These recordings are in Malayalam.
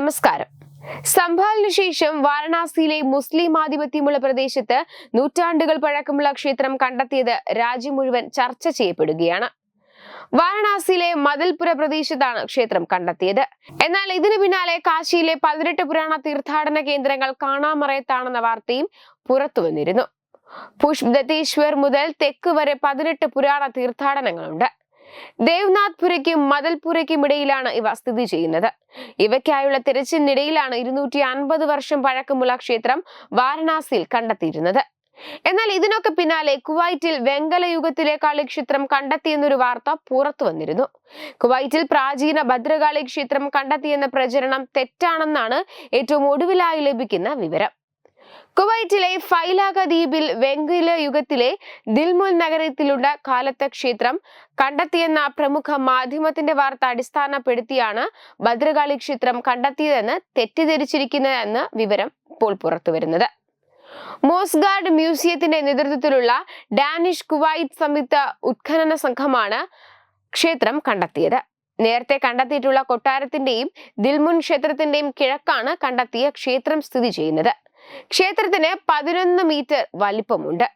നമസ്കാരം. സംഭാലിനു ശേഷം വാരണാസിയിലെ മുസ്ലിം ആധിപത്യമുള്ള പ്രദേശത്ത് നൂറ്റാണ്ടുകൾ പഴക്കമുള്ള ക്ഷേത്രം കണ്ടെത്തിയത് രാജ്യം മുഴുവൻ ചർച്ച ചെയ്യപ്പെടുകയാണ്. വാരണാസിയിലെ മതിൽപുര പ്രദേശത്താണ് ക്ഷേത്രം കണ്ടെത്തിയത്. എന്നാൽ ഇതിനു പിന്നാലെ കാശിയിലെ പതിനെട്ട് പുരാണ തീർത്ഥാടന കേന്ദ്രങ്ങൾ കാണാമറയത്താണെന്ന വാർത്തയും പുറത്തുവന്നിരുന്നു പുഷ്പദത്തേശ്വർ മുതൽ തെക്ക് വരെ പതിനെട്ട് പുരാണ തീർത്ഥാടനങ്ങളുണ്ട്. ദേവ്നാഥ്പുരയ്ക്കും മദൽപുരയ്ക്കും ഇടയിലാണ് ഇവ സ്ഥിതി ചെയ്യുന്നത്. ഇവയ്ക്കായുള്ള തിരച്ചിലിനിടയിലാണ് ഇരുന്നൂറ്റി അൻപത് വർഷം പഴക്കമുള്ള ക്ഷേത്രം വാരണാസിയിൽ കണ്ടെത്തിയിരുന്നത്. എന്നാൽ ഇതിനൊക്കെ പിന്നാലെ കുവൈറ്റിൽ വെങ്കല യുഗത്തിലെ കാളിക്ഷേത്രം കണ്ടെത്തിയെന്നൊരു വാർത്ത പുറത്തു വന്നിരുന്നു. കുവൈറ്റിൽ പ്രാചീന ഭദ്രകാളി ക്ഷേത്രം കണ്ടെത്തിയെന്ന പ്രചരണം തെറ്റാണെന്നാണ് ഏറ്റവും ഒടുവിലായി ലഭിക്കുന്ന വിവരം. കുവൈറ്റിലെ ഫൈലാഗ ദ്വീപിൽ വെങ്കില യുഗത്തിലെ ദിൽമുൽ നഗരത്തിലുള്ള കാലത്തെ ക്ഷേത്രം കണ്ടെത്തിയെന്ന പ്രമുഖ മാധ്യമത്തിന്റെ വാർത്ത അടിസ്ഥാനപ്പെടുത്തിയാണ് ഭദ്രകാളി ക്ഷേത്രം കണ്ടെത്തിയതെന്ന് തെറ്റിദ്ധരിച്ചിരിക്കുന്നതെന്ന് വിവരം ഇപ്പോൾ പുറത്തുവരുന്നത് മോസ്ഗാർഡ് മ്യൂസിയത്തിന്റെ നേതൃത്വത്തിലുള്ള ഡാനിഷ് കുവൈറ്റ് സംയുക്ത ഉത്ഖനന സംഘമാണ് ക്ഷേത്രം കണ്ടെത്തിയത്. നേരത്തെ കണ്ടെത്തിയിട്ടുള്ള കൊട്ടാരത്തിന്റെയും ദിൽമുൻ ക്ഷേത്രത്തിന്റെയും കിഴക്കാണ് കണ്ടെത്തിയ ക്ഷേത്രം സ്ഥിതി ചെയ്യുന്നത്. ക്ഷേത്രത്തിന് പതിനൊന്ന് മീറ്റർ വലിപ്പമുണ്ട്.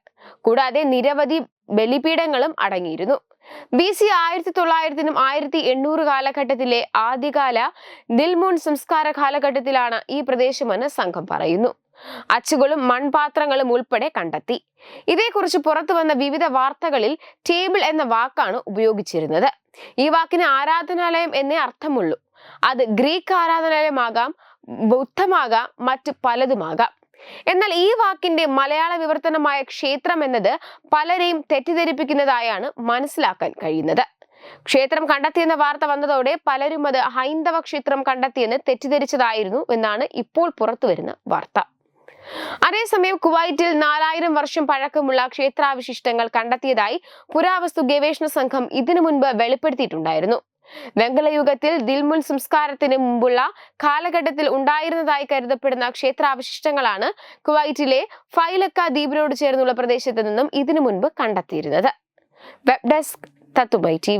കൂടാതെ നിരവധി ബലിപീഠങ്ങളും അടങ്ങിയിരുന്നു. ബി സി ആയിരത്തി തൊള്ളായിരത്തിനും ആയിരത്തി എണ്ണൂറ് കാലഘട്ടത്തിലെ ആദ്യകാല ദിൽമൂൺ സംസ്കാര കാലഘട്ടത്തിലാണ് ഈ പ്രദേശമെന്ന് സംഘം പറയുന്നു. അച്ചുകളും മൺപാത്രങ്ങളും ഉൾപ്പെടെ കണ്ടെത്തി. ഇതേക്കുറിച്ച് പുറത്തു വന്ന വിവിധ വാർത്തകളിൽ ടേബിൾ എന്ന വാക്കാണ് ഉപയോഗിച്ചിരുന്നത്. ഈ വാക്കിന് ആരാധനാലയം എന്നേ അർത്ഥമുള്ളൂ. അത് ഗ്രീക്ക് ആരാധനാലയമാകാം ബുദ്ധമാകാം മറ്റ് പലതുമാകാം. എന്നാൽ ഈ വാക്കിന്റെ മലയാള വിവർത്തനമായ ക്ഷേത്രം എന്നത് പലരെയും തെറ്റിദ്ധരിപ്പിക്കുന്നതായാണ് മനസ്സിലാക്കാൻ കഴിയുന്നത്. ക്ഷേത്രം കണ്ടെത്തിയെന്ന വാർത്ത വന്നതോടെ പലരും അത് ഹൈന്ദവ ക്ഷേത്രം കണ്ടെത്തിയെന്ന് തെറ്റിദ്ധരിച്ചതായിരുന്നു എന്നാണ് ഇപ്പോൾ പുറത്തുവരുന്ന വാർത്ത. അതേസമയം കുവൈറ്റിൽ നാലായിരം വർഷം പഴക്കമുള്ള ക്ഷേത്രാവശിഷ്ടങ്ങൾ കണ്ടെത്തിയതായി പുരാവസ്തു ഗവേഷണ സംഘം ഇതിനു മുൻപ് വെളിപ്പെടുത്തിയിട്ടുണ്ടായിരുന്നു. വെങ്കലയുഗത്തിൽ ദിൽമുൽ സംസ്കാരത്തിന് മുമ്പുള്ള കാലഘട്ടത്തിൽ ഉണ്ടായിരുന്നതായി കരുതപ്പെടുന്ന ക്ഷേത്രാവശിഷ്ടങ്ങളാണ് കുവൈറ്റിലെ ഫൈലക്ക ദ്വീപിനോട് ചേർന്നുള്ള പ്രദേശത്ത് നിന്നും ഇതിനു മുൻപ് കണ്ടെത്തിയിരുന്നത്. വെബ് ഡെസ്ക് തത്തുബൈ ടി